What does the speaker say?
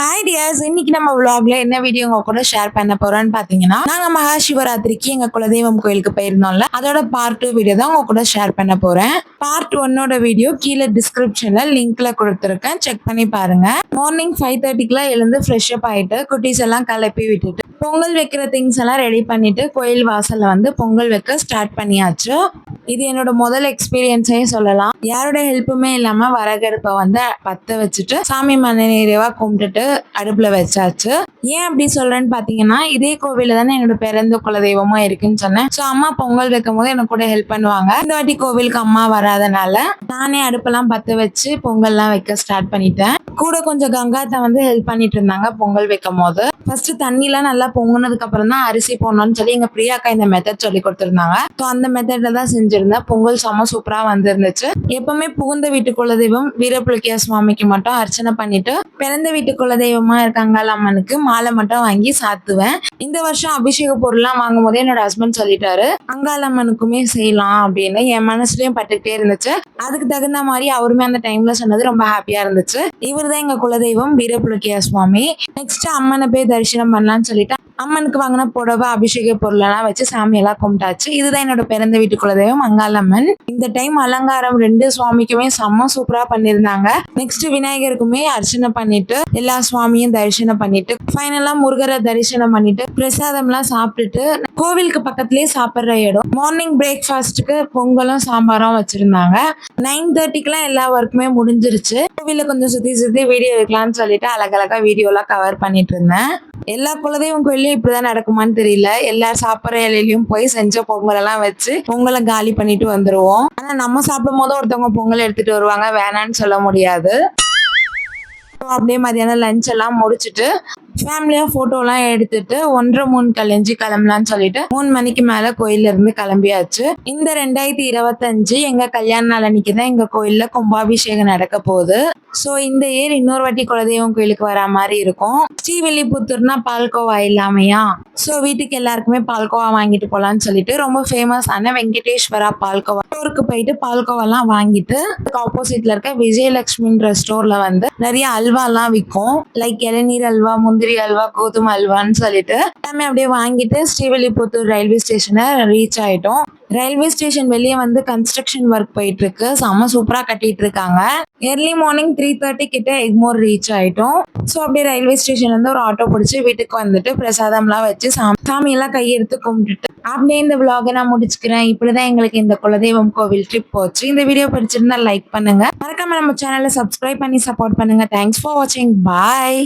Hi tears இன்னைக்கு நம்ம விளாக்ல என்ன வீடியோ உங்க கூட ஷேர் பண்ண போறோம்னு பாத்தீங்கன்னா நாங்க மகா சிவராத்திரிக்கு எங்க குலதெய்வம் கோயிலுக்கு போயிருந்தோம்ல அதோட பார்ட் டூ வீடியோ தான் உங்க கூட ஷேர் பண்ண போறேன். பார்ட் ஒன்னோட வீடியோ கீழே டிஸ்கிரிப்ஷன்ல லிங்க்ல கொடுத்துருக்கேன். செக் பண்ணி பாருங்க. மார்னிங் ஃபைவ் தேர்ட்டிக்குலாம் எழுந்து ஃப்ரெஷ் அப் ஆயிட்டு குட்டீஸ் எல்லாம் கிளப்பி விட்டுட்டு பொங்கல் வைக்கிற திங்ஸ் எல்லாம் ரெடி பண்ணிட்டு கோயில் வாசல்ல வந்து பொங்கல் வைக்க ஸ்டார்ட் பண்ணியாச்சு. இது என்னோட முதல் எக்ஸ்பீரியன்ஸே சொல்லலாம். யாரோட ஹெல்ப்புமே இல்லாம வரகடுப்பை வந்து பத்த வச்சுட்டு சாமி மன கும்பிட்டுட்டு அடுப்புல வச்சாச்சு. ஏன் அப்படி சொல்றேன்னு பாத்தீங்கன்னா இதே கோவிலில் தானே என்னோட பிறந்த குலதெய்வமாக இருக்குன்னு சொன்னேன். ஸோ அம்மா பொங்கல் வைக்கும் போது எனக்கு கூட ஹெல்ப் பண்ணுவாங்க. இந்த வாட்டி கோவிலுக்கு அம்மா வராதனால நானே அடுப்பெல்லாம் பத்த வச்சு பொங்கல்லாம் வைக்க ஸ்டார்ட் பண்ணிட்டேன். கூட கொஞ்சம் கங்காத்தை வந்து ஹெல்ப் பண்ணிட்டு இருந்தாங்க பொங்கல் வைக்கும் போது ஃபர்ஸ்ட் தண்ணிலாம் நல்லா பொங்கினதுக்கு அப்புறம் தான் அரிசி போடணும்னு சொல்லி எங்க பிரியாக்கா இந்த மெத்தட் சொல்லி கொடுத்துருந்தாங்க. ஸோ அந்த மெத்தட்ல தான் செஞ்சிருந்தேன். பொங்கல் செம்ம சூப்பரா வந்துருந்துச்சு. எப்பவுமே புகுந்த வீட்டு குலதெய்வம் வீரப்புலிக்கிய சுவாமிக்கு மட்டும் அர்ச்சனை பண்ணிட்டு பிறந்த வீட்டு குலதெய்வமா இருக்காங்க அம்மனுக்கு மாலை மட்டும் வாங்கி சாத்துவேன். இந்த வருஷம் அபிஷேக பொருள்லாம் வாங்கும் போதே என்னோட ஹஸ்பண்ட் சொல்லிட்டாரு அங்காளம்மனுக்குமே செய்யலாம் அப்படின்னு. என் மனசுலயும் பட்டுக்கிட்டே இருந்துச்சு. அதுக்கு தகுந்த மாதிரி அவருமே அந்த டைம்ல சொன்னது ரொம்ப ஹாப்பியா இருந்துச்சு. இவர் தான் எங்க குலதெய்வம் வீரப்புலிக்கிய சுவாமி. நெக்ஸ்ட் அம்மனை போய் தரிசனம் பண்ணலாம்னு சொல்லிட்டு அம்மனுக்கு வாங்கின புடவை அபிஷேக பொருளெல்லாம் வச்சு சாமியெல்லாம் கும்பிட்டாச்சு. இதுதான் என்னோட பிறந்த வீட்டு குலதெய்வம் அங்காளம்மன் இந்த டைம் அலங்காரம் ரெண்டு சுவாமிக்குமே செம்ம சூப்பரா பண்ணியிருந்தாங்க. நெக்ஸ்ட் விநாயகருக்குமே அர்ச்சனை பண்ணிட்டு எல்லா சுவாமியும் தரிசனம் பண்ணிட்டு ஃபைனலா முருகரை தரிசனம் பண்ணிட்டு பிரசாதம்லாம் சாப்பிட்டுட்டு கோவிலுக்கு பக்கத்துலயே சாப்பிட்ற இடம். மார்னிங் பிரேக்ஃபாஸ்ட்டுக்கு பொங்கலும் சாம்பாரும் வச்சிருந்தாங்க. நைன் தேர்ட்டிக்கெல்லாம் எல்லா ஒர்க்குமே முடிஞ்சிருச்சு. கோவில கொஞ்சம் சுத்தி சுத்தி வீடியோ எடுக்கலாம்னு சொல்லிட்டு அழகழகா வீடியோலாம் கவர் பண்ணிட்டு இருந்தேன். எல்லா குலதெய்வம் கோயிலையும் இப்படிதான் நடக்குமான்னு தெரியல. எல்லா சாப்பிட்ற இலையிலயும் போய் செஞ்ச பொங்கல் எல்லாம் வச்சு பொங்கலை காலி பண்ணிட்டு வந்துருவோம். ஆனா நம்ம சாப்பிடும் போது ஒருத்தவங்க பொங்கல் எடுத்துட்டு வருவாங்க. வேணான்னு சொல்ல முடியாது. அப்படியே மதியானம் லஞ்ச் எல்லாம் முடிச்சுட்டு ஃபேமிலியா ஃபோட்டோலாம் எடுத்துட்டு ஒன்றரை மூணு கழிஞ்சு கிளம்பலாம்னு சொல்லிட்டு மூணு மணிக்கு மேல கோயிலிருந்து இருந்து கிளம்பியாச்சு. இந்த ரெண்டாயிரத்தி இருபத்தஞ்சு எங்க கல்யாண நாள் அன்னைக்கு தான் எங்க கோயில்ல கும்பாபிஷேகம் நடக்க போகுது. ஸோ இந்த இயர் இன்னொரு வாட்டி குலதெய்வம் கோயிலுக்கு வரா மாதிரி இருக்கும். ஸ்ரீவில்லிபுத்தூர்னா பால்கோவா இல்லாமையா? ஸோ வீட்டுக்கு எல்லாருக்குமே பால்கோவா வாங்கிட்டு போகலான்னு சொல்லிட்டு ரொம்ப ஃபேமஸான வெங்கடேஸ்வரா பால்கோவா ஸ்டோருக்கு போயிட்டு பால்கோவாலாம் வாங்கிட்டு ஆப்போசிட்ல இருக்க விஜயலட்சுமின்ற ஸ்டோர்ல வந்து நிறைய அல்வாலாம் விற்கும் லைக் இளநீர் அல்வா முந்திரி அல்வா கோதுமை அல்வான்னு சொல்லிட்டு எல்லாமே அப்படியே வாங்கிட்டு ஸ்ரீவில்லிபுத்தூர் ரயில்வே ஸ்டேஷனை ரீச் ஆயிட்டோம். ரயில்வே ஸ்டேஷன் வெளியே வந்து கன்ஸ்ட்ரக்ஷன் ஒர்க் போயிட்டு இருக்கு செம்ம சூப்பரா கட்டிட்டு இருக்காங்க எர்லி மார்னிங் த்ரீ தேர்ட்டி கிட்ட எக்மோர் ரீச் ஆயிட்டோம். ஸோ அப்படியே ரயில்வே ஸ்டேஷன்ல இருந்து ஒரு ஆட்டோ பிடிச்சி வீட்டுக்கு வந்துட்டு பிரசாதம்லாம் வச்சு சாமி சாமியெல்லாம் கையெடுத்து கும்பிட்டுட்டு அப்படியே இந்த vlog நான் முடிச்சுக்கிறேன். இப்படிதான் எங்களுக்கு இந்த குலதெய்வம் கோவில் ட்ரிப் போச்சு. இந்த வீடியோ பிடிச்சிருந்தா லைக் பண்ணுங்க. மறக்காம நம்ம சேனலை சப்ஸ்கிரைப் பண்ணி சப்போர்ட் பண்ணுங்க. தேங்க்ஸ் ஃபார் வாட்சிங் பாய்